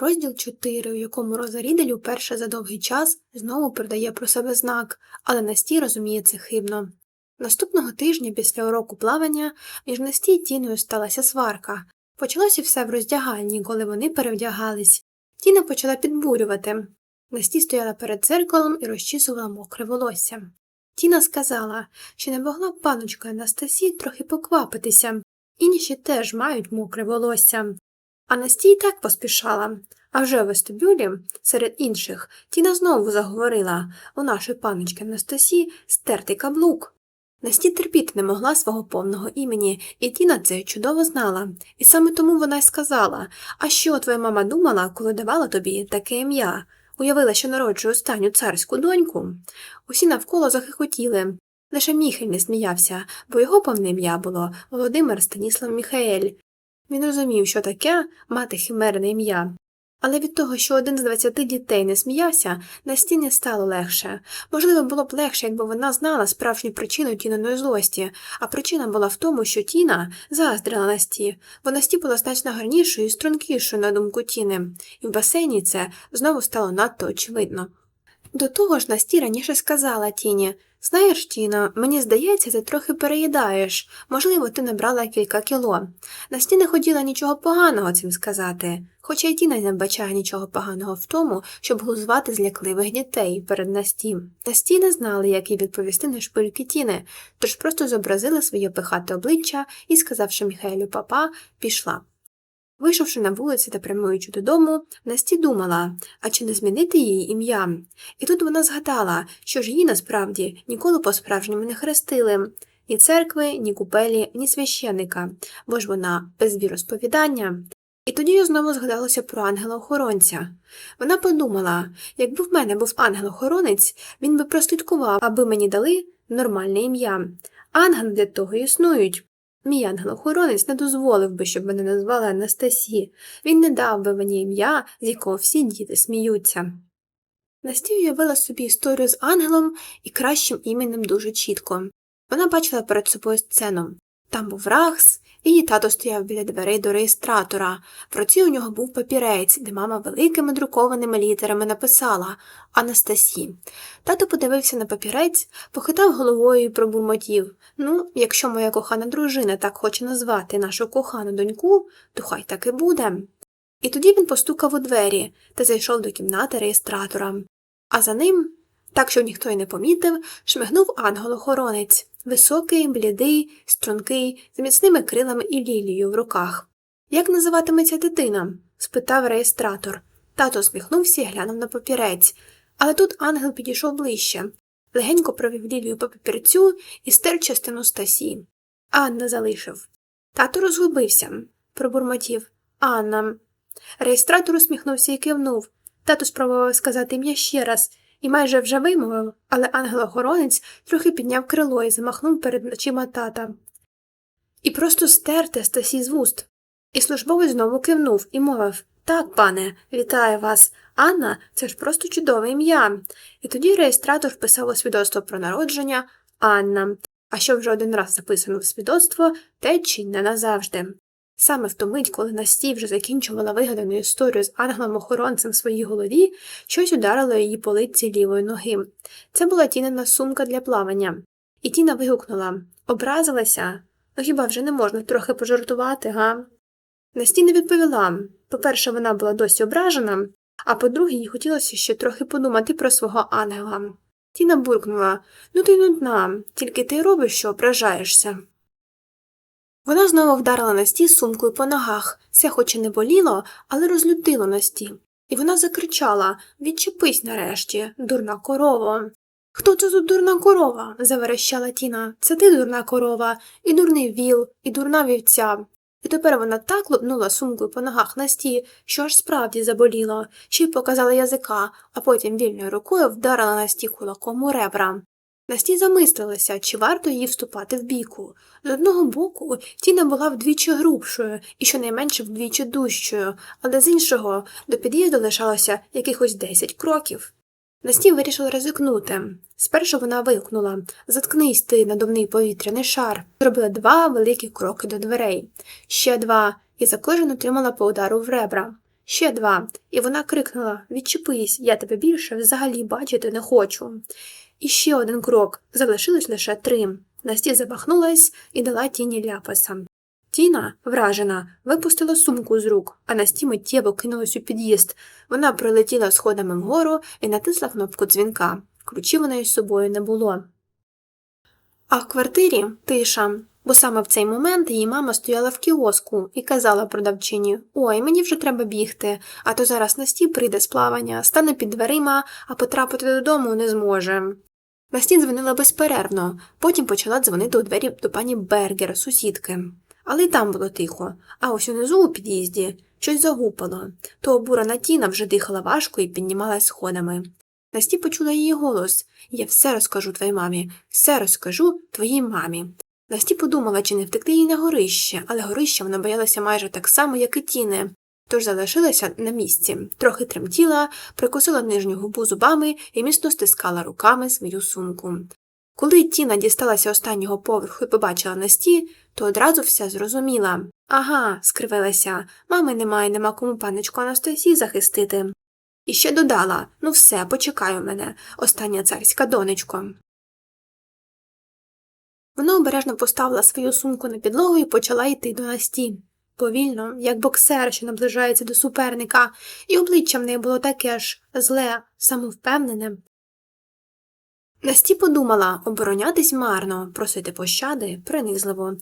Розділ 4, у якому Роза Рідель уперше за довгий час знову передає про себе знак, але Насті розуміє це хибно. Наступного тижня після уроку плавання між Насті і Тіною сталася сварка. Почалося все в роздягальні, коли вони перевдягались. Тіна почала підбурювати. Насті стояла перед дзеркалом і розчісувала мокре волосся. Тіна сказала, що не могла паночка Анастасії трохи поквапитися, інші теж мають мокре волосся. А Настя й так поспішала. А вже в вестибюлі, серед інших, Тіна знову заговорила у нашої паночки Анастасії стертий каблук. Насті терпіти не могла свого повного імені, і Тіна це чудово знала. І саме тому вона й сказала А що твоя мама думала, коли давала тобі таке ім'я? Уявила, що народжує останню царську доньку. Усі навколо захихотіли. Лише Міхель не сміявся, бо його повне ім'я було Володимир Станіслав Міхаель. Він розумів, що таке мати химерне ім'я. Але від того, що один з двадцяти дітей не сміявся, Насті не стало легше. Можливо, було б легше, якби вона знала справжню причину Тіниної злості, а причина була в тому, що Тіна заздрила Насті, бо Насті була значно гарнішою і стрункішою, на думку Тіни, і в басейні це знову стало надто очевидно. До того ж, Насті раніше сказала Тіні Знаєш, Тіно, мені здається, ти трохи переїдаєш. Можливо, ти набрала кілька кіло. Насті не хотіла нічого поганого цим сказати, хоча й Тіна не бачає нічого поганого в тому, щоб глузувати злякливих дітей перед Насті. Насті не знали, як їй відповісти на шпильки Тіни, тож просто зобразили своє пихате обличчя і, сказавши Міхаелю папа, пішла. Вийшовши на вулиці та прямуючи додому, Насті думала, а чи не змінити її ім'я? І тут вона згадала, що ж її насправді ніколи по-справжньому не хрестили ні церкви, ні купелі, ні священика, бо ж вона без віросповідання. І тоді їй знову згадалося про ангела-охоронця. Вона подумала, якби в мене був ангел-охоронець, він би прослідкував, аби мені дали нормальне ім'я. Ангели для того існують. Мій ангел-охоронець не дозволив би, щоб мене назвали Анастасі. Він не дав би мені ім'я, з якого всі діти сміються. Настя уявила собі історію з ангелом і кращим іменем дуже чітко. Вона бачила перед собою сцену. Там був Рахс, її тато стояв біля дверей до реєстратора. В руці у нього був папірець, де мама великими друкованими літерами написала Анастасі. Тато подивився на папірець, похитав головою і пробурмотів Ну, якщо моя кохана дружина так хоче назвати нашу кохану доньку, то хай так і буде. І тоді він постукав у двері та зайшов до кімнати реєстратора. А за ним, так що ніхто й не помітив, шмигнув ангел-охоронець. Високий, блідий, стрункий, з міцними крилами і лілією в руках. Як називатиметься дитина? спитав реєстратор. Тато сміхнувся і глянув на папірець, але тут ангел підійшов ближче, легенько провів лілію по папірцю і стер частину стасі. Анна залишив. Тато розгубився, пробурмотів. Анна. Реєстратор усміхнувся і кивнув. Тато спробував сказати ім'я ще раз і майже вже вимовив, але ангел-охоронець трохи підняв крило і замахнув перед очима тата. І просто стерте Стасі з вуст. І службовець знову кивнув і мовив Так, пане, вітаю вас. Анна це ж просто чудове ім'я. І тоді реєстратор вписав у свідоцтво про народження Анна, а що вже один раз записано в свідоцтво, те чинне назавжди. Саме в ту мить, коли Насті вже закінчувала вигадану історію з ангелом-охоронцем в своїй голові, щось ударило її по лиці лівої ноги. Це була тінена сумка для плавання. І Тіна вигукнула Образилася? Ну хіба вже не можна трохи пожартувати, га? Насті не відповіла. По-перше, вона була досі ображена, а по-друге, їй хотілося ще трохи подумати про свого ангела. Тіна буркнула Ну ти нудна, тільки ти робиш, що ображаєшся. Вона знову вдарила Насті сумкою по ногах. Це хоч і не боліло, але розлютило Насті. І вона закричала Відчепись нарешті, дурна корова. Хто це тут дурна корова? заверещала Тіна. Це ти дурна корова, і дурний віл, і дурна вівця. І тепер вона так лупнула сумкою по ногах Насті, що аж справді заболіло, ще й показала язика, а потім вільною рукою вдарила Насті кулаком у ребра. Насті замислилася, чи варто їй вступати в бійку. З одного боку, Тіна була вдвічі грубшою і щонайменше вдвічі дужчою, але з іншого до під'їзду лишалося якихось десять кроків. Насті вирішила ризикнути. Спершу вона вигукнула Заткнись ти, надувний повітряний шар. Зробила два великі кроки до дверей, ще два, і за кожен отримала по удару в ребра. Ще два. І вона крикнула Відчепись, я тебе більше взагалі бачити не хочу. І ще один крок. Залишилось лише три. Насті замахнулась і дала тіні ляпаса. Тіна, вражена, випустила сумку з рук, а Насті миттєво кинулась у під'їзд. Вона прилетіла сходами вгору і натисла кнопку дзвінка. Ключів у неї з собою не було. А в квартирі тиша, бо саме в цей момент її мама стояла в кіоску і казала продавчині Ой, мені вже треба бігти, а то зараз Насті прийде з плавання, стане під дверима, а потрапити додому не зможе. Насті дзвонила безперервно, потім почала дзвонити у двері до пані Бергер, сусідки. Але й там було тихо, а ось унизу у під'їзді щось загупало. То обурена Тіна вже дихала важко і піднімалась сходами. Насті почула її голос Я все розкажу твоїй мамі, все розкажу твоїй мамі. Насті подумала, чи не втекти їй на горище, але горище вона боялася майже так само, як і Тіни. Тож залишилася на місці, трохи тремтіла, прикусила нижню губу зубами і міцно стискала руками свою сумку. Коли Тіна дісталася останнього поверху і побачила Насті, то одразу все зрозуміла. Ага, скривилася, мами немає, нема кому паночку Анастасії захистити. І ще додала ну все, почекай у мене, остання царська донечко. Вона обережно поставила свою сумку на підлогу і почала йти до Насті. Повільно, як боксер, що наближається до суперника, і обличчя в неї було таке ж зле, самовпевнене. Насті подумала оборонятись марно, просити пощади принизливо.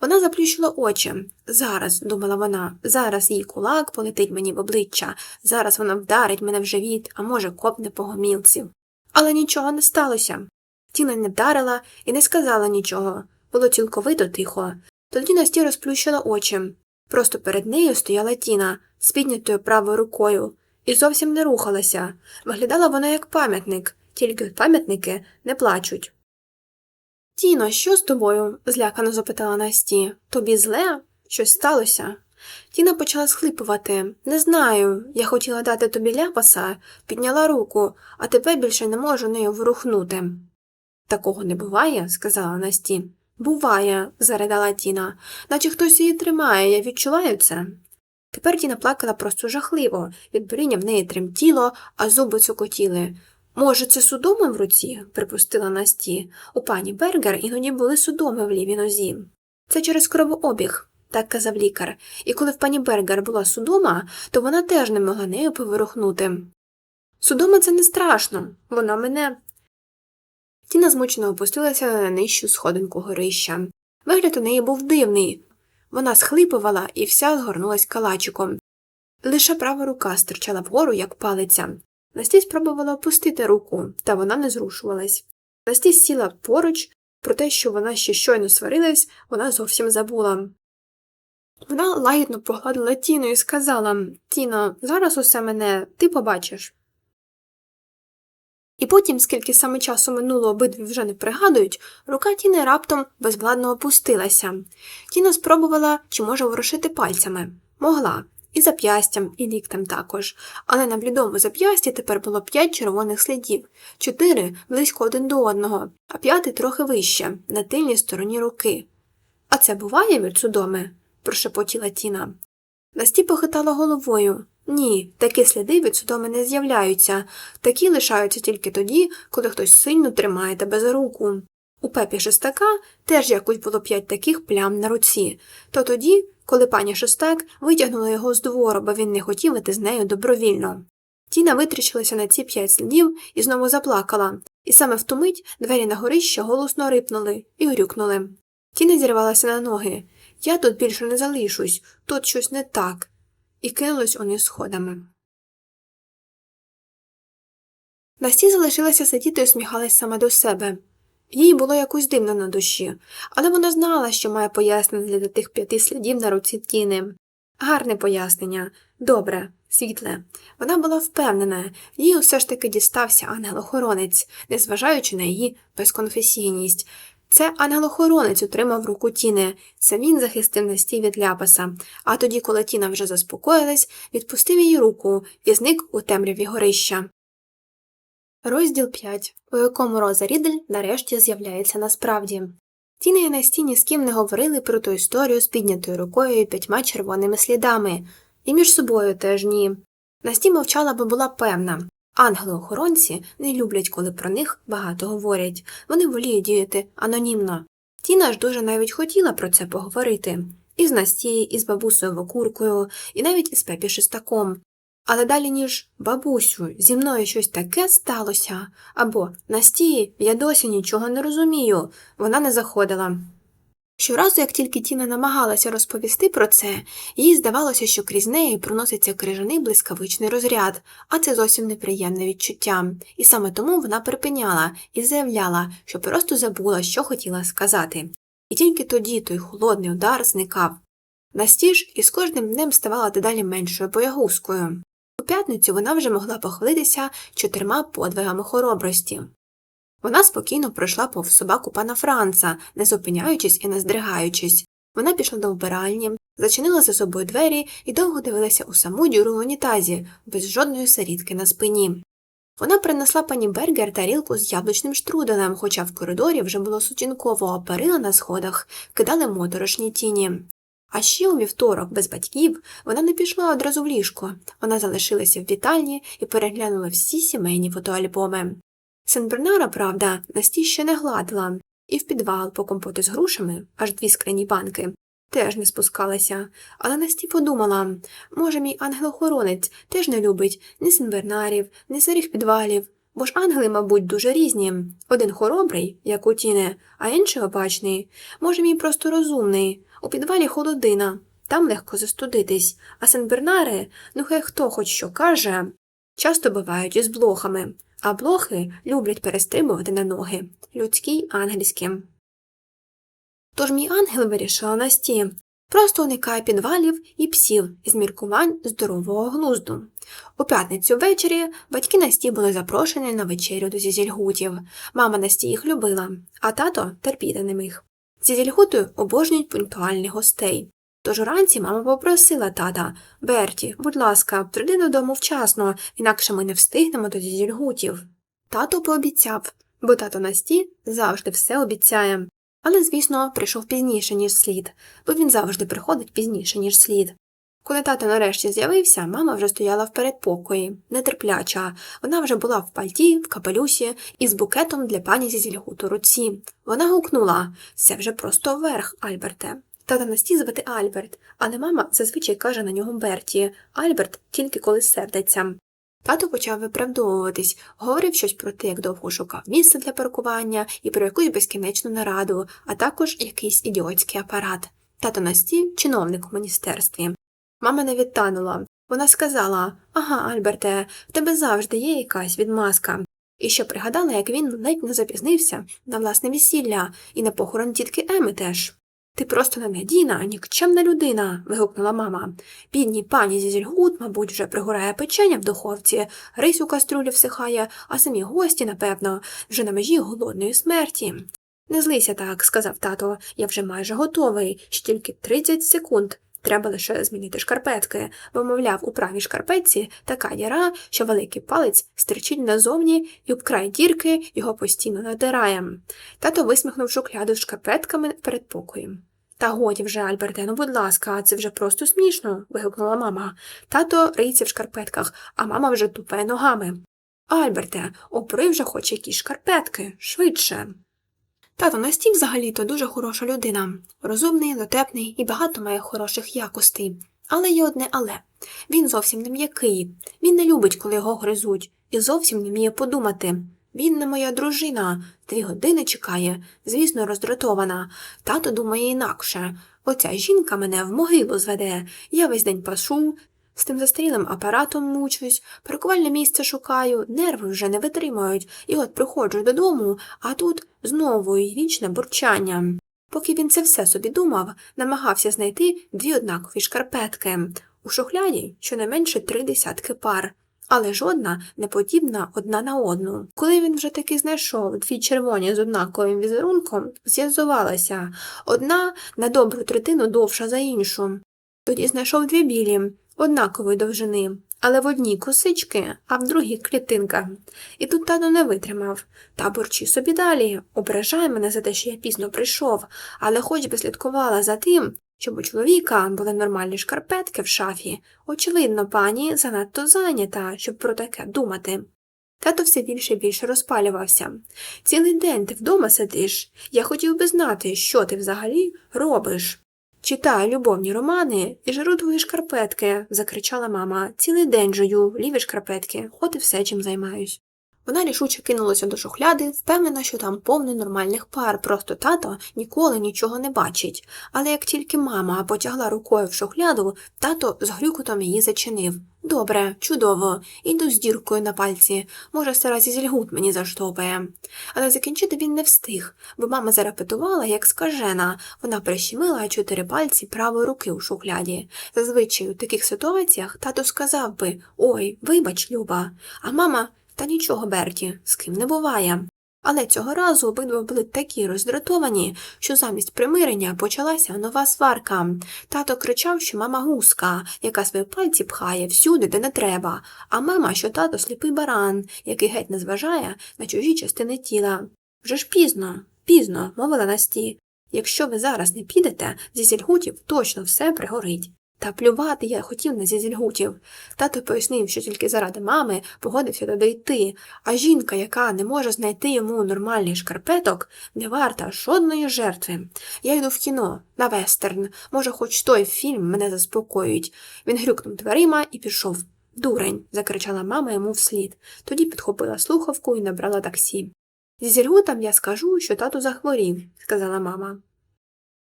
Вона заплющила очі. Зараз, думала вона, зараз її кулак полетить мені в обличчя, зараз вона вдарить мене в живіт, а може, копне по гомілці. Але нічого не сталося. Тіна не вдарила і не сказала нічого. Було цілковито тихо. Тоді Насті розплющила очі. Просто перед нею стояла Тіна з піднятою правою рукою, і зовсім не рухалася. Виглядала вона як пам'ятник, тільки пам'ятники не плачуть. Тіно, що з тобою? злякано запитала Насті. Тобі зле? Щось сталося? Тіна почала схлипувати. Не знаю, я хотіла дати тобі ляпаса, підняла руку, а тепер більше не можу нею ворухнути. Такого не буває, сказала Насті. Буває, заридала Тіна, наче хтось її тримає, я відчуваю це. Тепер Тіна плакала просто жахливо, відборіння в неї тремтіло, а зуби цокотіли. Може, це судоми в руці? припустила Насті. У пані Бергер іноді були судоми в лівій нозі. Це через кровообіг, так казав лікар, і коли в пані Бергер була судома, то вона теж не могла нею поворухнути. Судома це не страшно, вона мене. Тіна змучено опустилася на нижчу сходинку горища. Вигляд у неї був дивний. Вона схлипувала і вся згорнулась калачиком. Лише права рука стирчала вгору, як палиця. Настій спробувала опустити руку, та вона не зрушувалась. Настій сіла поруч, про те, що вона ще щойно сварилась, вона зовсім забула. Вона лагідно погладила Тіну і сказала Тіно, зараз усе мене, ти побачиш. І потім, скільки саме часу минуло, обидві вже не пригадують, рука Тіни раптом безвладно опустилася. Тіна спробувала, чи може ворушити пальцями. Могла. І зап'ястям, і ліктем також, але на блідому зап'ясті тепер було п'ять червоних слідів, чотири близько один до одного, а п'ятий трохи вище, на тильній стороні руки. А це буває від судоми? прошепотіла Тіна. Насті похитала головою. Ні, такі сліди від судоми не з'являються, такі лишаються тільки тоді, коли хтось сильно тримає тебе за руку. У пепі шестака теж якось було п'ять таких плям на руці, то тоді, коли пані Шестак витягнула його з двору, бо він не хотів іти з нею добровільно. Тіна витріщилася на ці п'ять слідів і знову заплакала, і саме в ту мить двері на горище голосно рипнули і урюкнули. Тіна зірвалася на ноги. Я тут більше не залишусь, тут щось не так, і кинулась униз сходами. Насті залишилася сидіти і усміхалась саме до себе. Їй було якось дивно на душі, але вона знала, що має пояснення для тих п'яти слідів на руці Тіни. Гарне пояснення, добре, світле. Вона була впевнена, їй усе ж таки дістався ангел-охоронець, незважаючи на її безконфесійність. Це ангел-охоронець утримав руку Тіни, це він захистив Насті від ляпаса, а тоді, коли Тіна вже заспокоїлась, відпустив її руку і зник у темряві горища. Розділ 5, у якому Роза Рідель нарешті з'являється насправді. Тіна і Насті ні з ким не говорили про ту історію з піднятою рукою і п'ятьма червоними слідами. І між собою теж ні. Насті мовчала, бо була певна. Ангели-охоронці не люблять, коли про них багато говорять. Вони воліють діяти анонімно. Тіна ж дуже навіть хотіла про це поговорити. І з Настією, і з бабусею Вокуркою, і навіть із Пепі Шестаком. Але далі, ніж бабусю, зі мною щось таке сталося, або Настії, я досі нічого не розумію, вона не заходила. Щоразу, як тільки Тіна намагалася розповісти про це, їй здавалося, що крізь неї проноситься крижаний блискавичний розряд, а це зовсім неприємне відчуття, і саме тому вона припиняла і заявляла, що просто забула, що хотіла сказати. І тільки тоді той холодний удар зникав. Насті ж із кожним днем ставала дедалі меншою боягузкою. У п'ятницю вона вже могла похвалитися чотирма подвигами хоробрості. Вона спокійно пройшла повз собаку пана Франца, не зупиняючись і не здригаючись. Вона пішла до вбиральні, зачинила за собою двері і довго дивилася у саму дюру в унітазі, без жодної сарітки на спині. Вона принесла пані Бергер тарілку з яблучним штруделем, хоча в коридорі вже було сутінково, а перила на сходах кидали моторошні тіні. А ще у вівторок, без батьків, вона не пішла одразу в ліжко. Вона залишилася в вітальні і переглянула всі сімейні фотоальбоми. Сенбернара, правда, Насті ще не гладила, і в підвал по компоту з грушами, аж дві скляні банки, теж не спускалася, але Насті подумала, може, мій ангел-охоронець теж не любить ні сенбернарів, ні сирих підвалів, бо ж ангели, мабуть, дуже різні. Один хоробрий, як у тіне, а інший обачний. Може, мій просто розумний. У підвалі холодина, там легко застудитись, а сенбернари, ну хай хто хоч що каже, часто бувають із блохами, а блохи люблять перестрибувати на ноги, людські й ангельські. Тож мій ангел вирішила Насті, просто уникай підвалів і псів із міркувань здорового глузду. У п'ятницю ввечері батьки Насті були запрошені на вечерю до зізільгутів. Мама Насті їх любила, а тато терпіти не міг. Зізільгути обожнюють пунктуальних гостей. Тож уранці мама попросила тата Берті, будь ласка, прийди додому вчасно, інакше ми не встигнемо до зізільгутів. Тато пообіцяв, бо тато Насті завжди все обіцяє. Але, звісно, прийшов пізніше, ніж слід, бо він завжди приходить пізніше, ніж слід. Коли тато нарешті з'явився, мама вже стояла в передпокої, нетерпляча. Вона вже була в пальті, в капелюсі і з букетом для пані зі зільгуту руці. Вона гукнула це вже просто верх, Альберте. Тата Насті звати Альберт, але мама зазвичай каже на нього Берті, Альберт тільки коли сердиться. Тато почав виправдовуватись, говорив щось про те, як довго шукав місце для паркування і про якусь безкінечну нараду, а також якийсь ідіотський апарат. Тато Насті – чиновник у міністерстві. Мама не відтанула. Вона сказала Ага, Альберте, в тебе завжди є якась відмазка. І ще пригадала, як він ледь не запізнився на власне весілля і на похорон тітки Еми теж. Ти просто ненадійна, нікчемна людина. вигукнула мама. Бідній пані зі зільгут, мабуть, вже пригорає печення в духовці, рис у кастрюлі всихає, а самі гості, напевно, вже на межі голодної смерті. Не злися так, сказав тато, я вже майже готовий, ще тільки 30 секунд. Треба лише змінити шкарпетки, бо, мовляв, у правій шкарпетці така діра, що великий палець стерчить назовні і край дірки його постійно надирає. Тато висміхнув шухляду з шкарпетками перед покоєм. Та годі вже, Альберте, ну будь ласка, це вже просто смішно. вигукнула мама. Тато риється в шкарпетках, а мама вже тупе ногами. Альберте, опри вже хоч якісь шкарпетки, швидше. Тато Насті взагалі-то дуже хороша людина, розумний, дотепний і багато має хороших якостей. Але є одне але він зовсім не м'який, він не любить, коли його гризуть, і зовсім не вміє подумати. Він не моя дружина, дві години чекає, звісно, роздратована. Тато думає інакше. Оця жінка мене в могилу зведе, я весь день пашу, з тим застарілим апаратом мучусь, паркувальне місце шукаю, нерви вже не витримують, і от приходжу додому, а тут знову і вічне бурчання. Поки він це все собі думав, намагався знайти дві однакові шкарпетки. У шухляді щонайменше три десятки пар, але жодна не подібна одна на одну. Коли він вже таки знайшов дві червоні з однаковим візерунком, з'ясувалося одна на добру третину довша за іншу. Тоді знайшов дві білі, однакової довжини, але в одній косички, а в другій клітинка. І тут тато не витримав. Та борчи собі далі, ображай мене за те, що я пізно прийшов, але хоч би слідкувала за тим, щоб у чоловіка були нормальні шкарпетки в шафі. Очевидно, пані занадто зайнята, щоб про таке думати. Тато все більше і більше розпалювався. Цілий день ти вдома сидиш. Я хотів би знати, що ти взагалі робиш. Читаю любовні романи і жару твої шкарпетки, закричала мама. Цілий день жую, ліві шкарпетки, от і все, чим займаюсь. Вона рішуче кинулася до шухляди, впевнена, що там повно нормальних пар, просто тато ніколи нічого не бачить. Але як тільки мама потягла рукою в шухляду, тато з грюкотом її зачинив. Добре, чудово, іду з діркою на пальці. Може, стара зільгут мені заштопає. Але закінчити він не встиг, бо мама зарепетувала, як скажена. Вона прищемила чотири пальці правої руки у шухляді. Зазвичай у таких ситуаціях тато сказав би Ой, вибач, Люба. А мама та нічого, Берті, з ким не буває. Але цього разу обидва були такі роздратовані, що замість примирення почалася нова сварка. Тато кричав, що мама гуска, яка свої пальці пхає всюди, де не треба, а мама, що тато сліпий баран, який геть не зважає на чужі частини тіла. Вже ж пізно, пізно, мовила Насті. Якщо ви зараз не підете, зі сільгутів точно все пригорить. Та плювати я хотів на зізільгутів. Тато пояснив, що тільки заради мами погодився туди йти, а жінка, яка не може знайти йому нормальний шкарпеток, не варта жодної жертви. Я йду в кіно, на вестерн. Може, хоч той фільм мене заспокоїть. Він грюкнув дверима і пішов. Дурень, закричала мама йому вслід. Тоді підхопила слухавку і набрала таксі. Зі зільгутом я скажу, що тато захворів, сказала мама.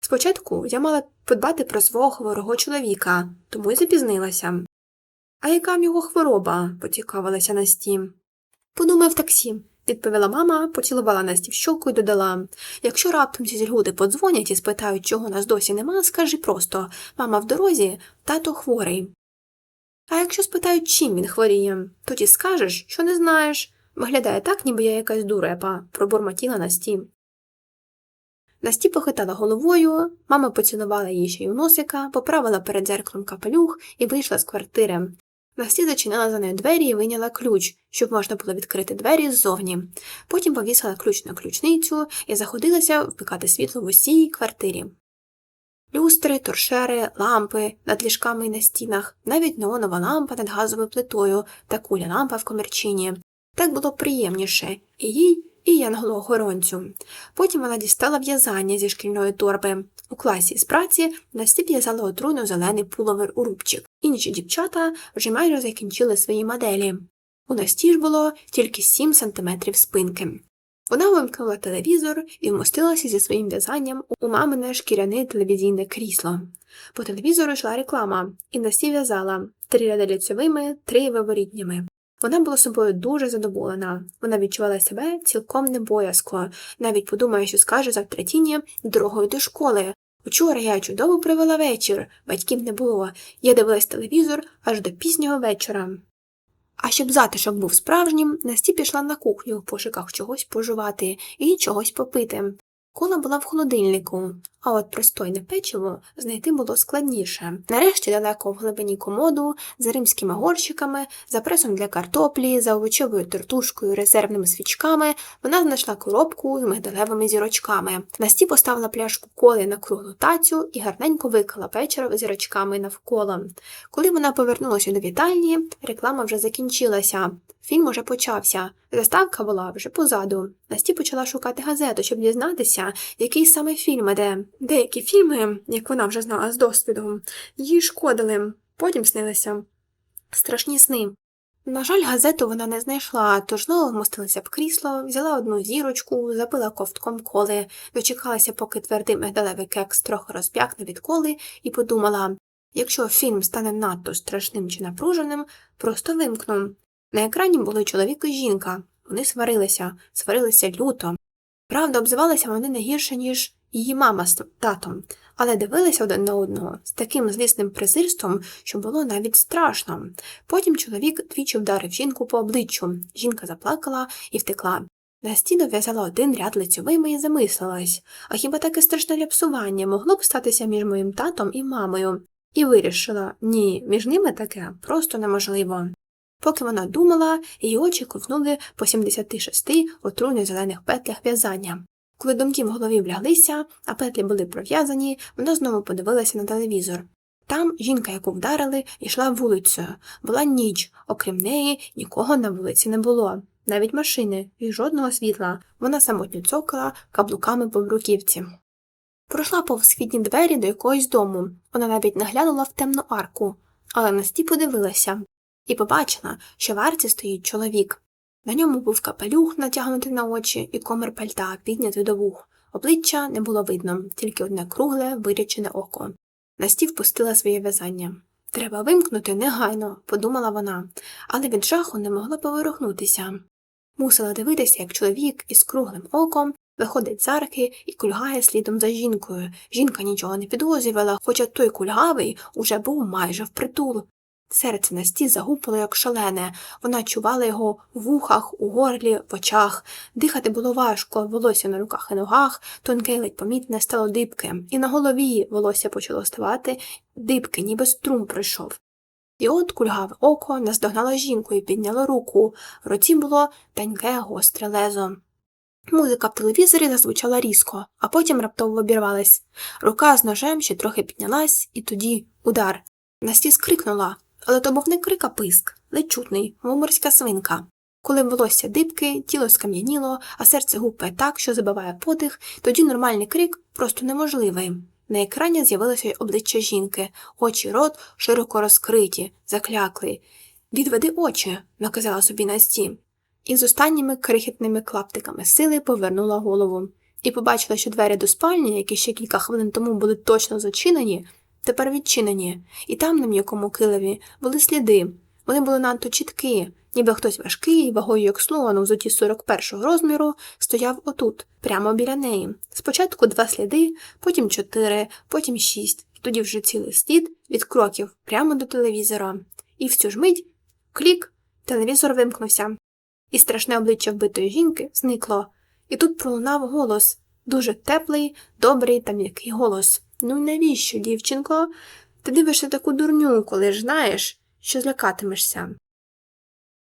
Спочатку я мала подбати про свого хворого чоловіка, тому й запізнилася. А яка в його хвороба? поцікавилася Насті. Подумай в таксі, відповіла мама, поцілувала Насті в щоку і додала якщо раптом ці зільгуди подзвонять і спитають, чого нас досі нема, скажи просто мама в дорозі, тато хворий. А якщо спитають, чим він хворіє, тоді скажеш, що не знаєш. Виглядає так, ніби я якась дурепа, пробурмотіла Насті. Насті похитала головою, мама поцілувала її ще й у носика, поправила перед дзеркалом капелюх і вийшла з квартири. Насті зачинила за нею двері і вийняла ключ, щоб можна було відкрити двері ззовні. Потім повісила ключ на ключницю і заходилася впикати світло в усій квартирі. Люстри, торшери, лампи над ліжками і на стінах, навіть неонова лампа над газовою плитою та куля лампа в комірчині. Так було приємніше і їй, і янголу-охоронцю. Потім вона дістала в'язання зі шкільної торби. У класі з праці Насті в'язала отруйно зелений пуловер у рубчик. Інші дівчата вже майже закінчили свої моделі. У Насті ж було тільки 7 сантиметрів спинки. Вона вимкнула телевізор і вмостилася зі своїм в'язанням у мамине шкіряне телевізійне крісло. По телевізору йшла реклама, і Насті в'язала три ряди лицьовими, три виворітніми. Вона була собою дуже задоволена. Вона відчувала себе цілком небоязко, навіть подумає, що скаже завтра тіні дорогою до школи. Учора я чудово провела вечір, батьків не було. Я дивилась телевізор аж до пізнього вечора. А щоб затишок був справжнім, Насті пішла на кухню в пошуках чогось пожувати і чогось попити. Кола була в холодильнику, а от пристойне печиво знайти було складніше. Нарешті далеко в глибині комоду, за римськими горщиками, за пресом для картоплі, за овочовою тертушкою, резервними свічками, вона знайшла коробку з мигдалевими зірочками. Насті поставила пляшку коли на круглу тацю і гарненько виклала печиво зірочками навколо. Коли вона повернулася до вітальні, реклама вже закінчилася. Фільм уже почався. Заставка була вже позаду. Насті почала шукати газету, щоб дізнатися, який саме фільм іде. Деякі фільми, як вона вже знала з досвіду, їй шкодили, потім снилися страшні сни. На жаль, газету вона не знайшла, тож знову вмостилася в крісло, взяла одну зірочку, запила ковтком коли, дочекалася, поки твердий мигдалевий кекс трохи розп'якне від коли, і подумала якщо фільм стане надто страшним чи напруженим, просто вимкну. На екрані були чоловік і жінка. Вони сварилися, сварилися люто. Правда, обзивалися вони не гірше, ніж її мама з татом, але дивилися один на одного з таким злісним презирством, що було навіть страшно. Потім чоловік двічі вдарив жінку по обличчю. Жінка заплакала і втекла. Насті дов'язала один ряд лицьовими і замислилась, а хіба таке страшне ляпсування могло б статися між моїм татом і мамою? І вирішила ні, між ними таке просто неможливо. Поки вона думала, її очі ковнули по 76 отруйно зелених петлях в'язання. Коли думки в голові вляглися, а петлі були пров'язані, вона знову подивилася на телевізор. Там жінка, яку вдарили, йшла вулицею. Була ніч, окрім неї нікого на вулиці не було, навіть машини і жодного світла. Вона самотньо цокала каблуками по бруківці. Пройшла повз східні двері до якогось дому. Вона навіть не глянула в темну арку, але Насті подивилася і побачила, що в арці стоїть чоловік. На ньому був капелюх, натягнутий на очі, і комір пальта, піднятий до вух. Обличчя не було видно, тільки одне кругле, вирячене око. Насті впустила своє в'язання. Треба вимкнути негайно, подумала вона, але від жаху не могла поворухнутися. Мусила дивитися, як чоловік із круглим оком виходить з арки і кульгає слідом за жінкою. Жінка нічого не підозрювала, хоча той кульгавий уже був майже впритул. Серце Насті загупало, як шалене, вона чувала його в вухах, у горлі, в очах. Дихати було важко, волосся на руках і ногах, тонке ледь помітне стало дибке, і на голові волосся почало ставати дибки, ніби струм пройшов. І от кульгаве око наздогнало жінку і підняло руку, в руці було тоньке гостре лезо. Музика в телевізорі зазвучала різко, а потім раптово обірвалась. Рука з ножем ще трохи піднялась, і тоді удар. Насті скрикнула, але то був не чутний, мов морська свинка. Коли волосся дибки, тіло скам'яніло, а серце гупає так, що забиває подих, тоді нормальний крик просто неможливий. На екрані з'явилося обличчя жінки, очі рот широко розкриті, заклякли. Відведи очі, наказала собі Насті. І з останніми крихітними клаптиками сили повернула голову. І побачила, що двері до спальні, які ще кілька хвилин тому були точно зачинені, тепер відчинені, і там, на м'якому килеві, були сліди. Вони були надто чіткі, ніби хтось важкий, вагою як слон у зоті 41-го розміру, стояв отут, прямо біля неї. Спочатку два сліди, потім чотири, потім шість, тоді вже цілий слід від кроків прямо до телевізора. І в цю ж мить клік, телевізор вимкнувся, і страшне обличчя вбитої жінки зникло. І тут пролунав голос дуже теплий, добрий та м'який голос. Ну навіщо, дівчинко? Ти дивишся таку дурню, коли ж знаєш, що злякатимешся.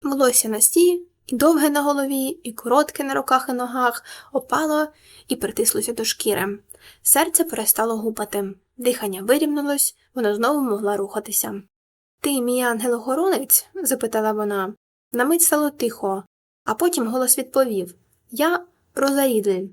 Волосся на сті, і довге на голові, і коротке на руках і ногах, опало і притислося до шкіри. Серце перестало гупати, дихання вирівнялось, воно знову могла рухатися. Ти, мій ангел-охоронець? запитала вона. На мить стало тихо, а потім голос відповів Я Роза Рідль.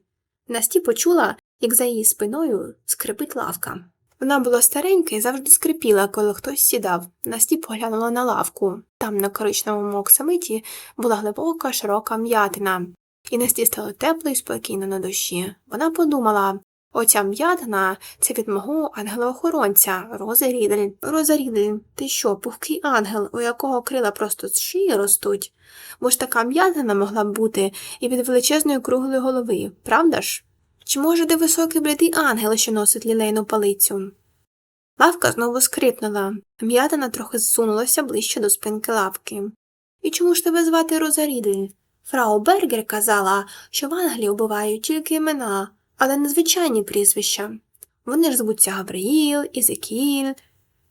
Насті почула, як за її спиною скрипить лавка. Вона була старенька і завжди скрипіла, коли хтось сідав. Насті поглянула на лавку. Там, на коричневому оксамиті, була глибока, широка м'ятина. І Насті стало тепло і спокійно на душі. Вона подумала оця м'ятина це від мого ангела-охоронця, Роза Рідель. Роза Рідель, ти що, пухкий ангел, у якого крила просто з шиї ростуть? Бо ж така м'ятина могла б бути і від величезної круглої голови, правда ж? Чи може де високий блідий ангел, що носить лілейну палицю? Лавка знову скрипнула, м'ятина трохи зсунулася ближче до спинки лавки. І чому ж тебе звати Розарідель? Фрау Бергер казала, що в Англії вбивають тільки імена, але незвичайні прізвища. Вони ж звуться Гавриїл, Ізекіль,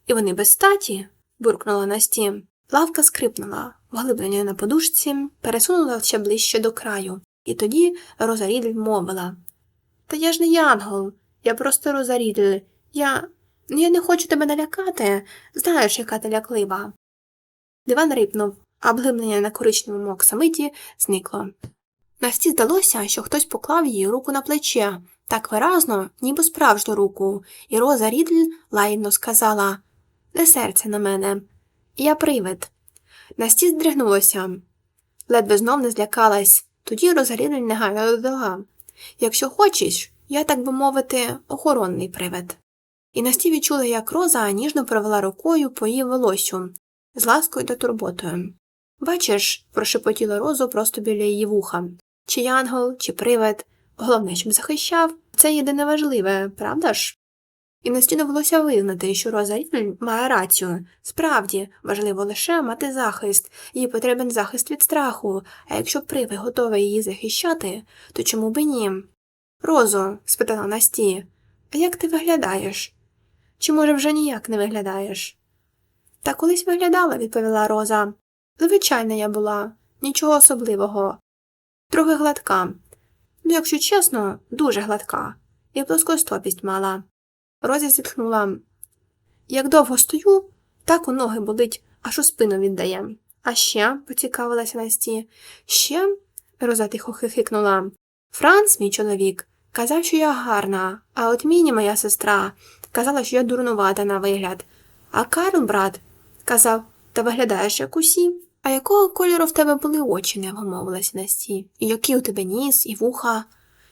і вони без статі, буркнула Насті. Лавка скрипнула, вглиблення на подушці, пересунула ще ближче до краю, і тоді Розарідель мовила та я ж не янгол, я просто розарідль. Я. Я не хочу тебе налякати. Знаєш, яка ти ляклива. Диван рипнув, а облимлення на коричневому оксамиті зникло. Насті здалося, що хтось поклав її руку на плече, так виразно, ніби справжню руку, і Роза Рідль лагідно сказала Не серце на мене. Я привид. Насті здригнулося. Ледве знов не злякалась, тоді Роза Рідль негайно додала Якщо хочеш, я, так би мовити, охоронний привид. І Насті відчула, як роза ніжно провела рукою по її волосю, з ласкою та турботою. Бачиш, прошепотіла розу просто біля її вуха чи янгол, чи привид, головне, щоб захищав, це єдине важливе, правда ж? І Насті довелося визнати, що Роза Рідль має рацію. Справді, важливо лише мати захист, їй потрібен захист від страху, а якщо привид готовий її захищати, то чому б ні? Розо, спитала Насті, а як ти виглядаєш? Чи, може, вже ніяк не виглядаєш? Та колись виглядала, відповіла Роза. Звичайна я була, нічого особливого. Трохи гладка. Ну, якщо чесно, дуже гладка, і плоскостопість мала. Розі зітхнула. Як довго стою, так у ноги болить, аж у спину віддає. А ще, поцікавилася Насті, ще, Роза тихо хихикнула. Франц, мій чоловік, казав, що я гарна, а от Міні, моя сестра, казала, що я дурнувата на вигляд. А Карл, брат, казав, та виглядаєш як усі. А якого кольору в тебе були очі, не вгомовилася Насті. І який у тебе ніс, і вуха.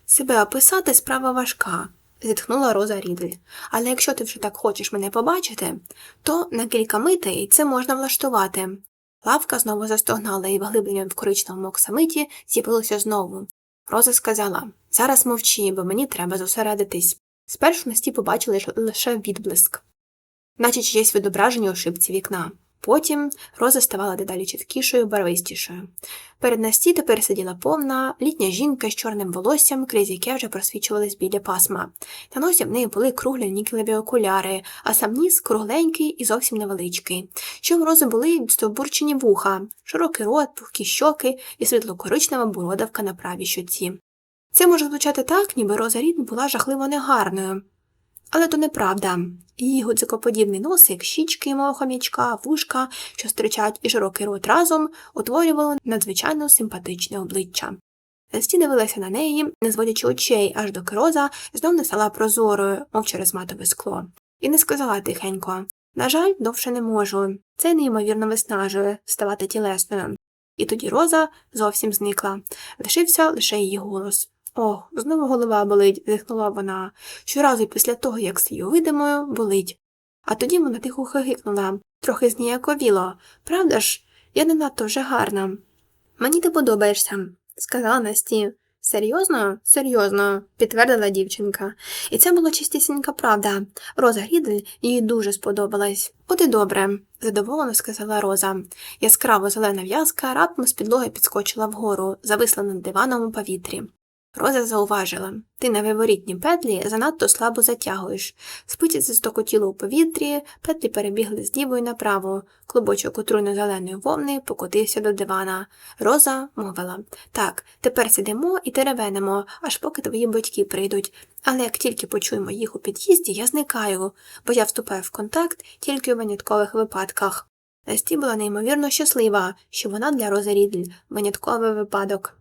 Себе описати справа важка, зітхнула Роза Рідль. Але якщо ти вже так хочеш мене побачити, то на кілька митей це можна влаштувати. Лавка знову застогнала і вглиблення в коричневому оксамиті з'явилося знову. Роза сказала Зараз мовчи, бо мені треба зосередитись. Спершу Насті побачили лише відблиск, наче чиєсь відображення у шибці вікна. Потім Роза ставала дедалі чіткішою, барвистішою. Перед Насті тепер сиділа повна літня жінка з чорним волоссям, крізь яке вже просвічувались білі пасма. На носі в неї були круглі нікелеві окуляри, а сам ніс кругленький і зовсім невеличкий. Що в Рози були відстовбурчені вуха, широкий рот, пухкі щоки і світло-коричнева бородавка на правій щоці. Це може звучати так, ніби Роза Рід була жахливо негарною. Але то неправда. Її гудзикоподібний носик, щічки, мого хом'ячка, вушка, що стирчать і широкий рот разом, утворювали надзвичайно симпатичне обличчя. Насті дивилася на неї, не зводячи очей, аж доки роза знов не стала прозорою, мов через матове скло, і не сказала тихенько на жаль, довше не можу. Це неймовірно виснажує ставати тілесною. І тоді роза зовсім зникла, лишився лише її голос. Ох, знову голова болить, зітхнула вона. Щоразу після того, як стаю видимою, болить. А тоді вона тихо хихикнула, трохи зніяковіло. Правда ж, я не надто вже гарна. Мені ти подобаєшся, сказала Насті. Серйозно? Серйозно, підтвердила дівчинка. І це була чистісінька правда. Роза Грідель їй дуже сподобалась. От і добре, задоволено сказала Роза. Яскраво зелена в'язка раптом з підлоги підскочила вгору, зависла над диваном у повітрі. Роза зауважила ти на виворітні петлі занадто слабо затягуєш. Спиці застокотіло у повітрі, петлі перебігли з лівої направо, клубочок отруйно зеленої вовни покотився до дивана. Роза мовила так, тепер сидимо і теревенемо, аж поки твої батьки прийдуть. Але як тільки почуємо їх у під'їзді, я зникаю, бо я вступаю в контакт тільки у виняткових випадках. Насті була неймовірно щаслива, що вона для Рози Рідль винятковий випадок.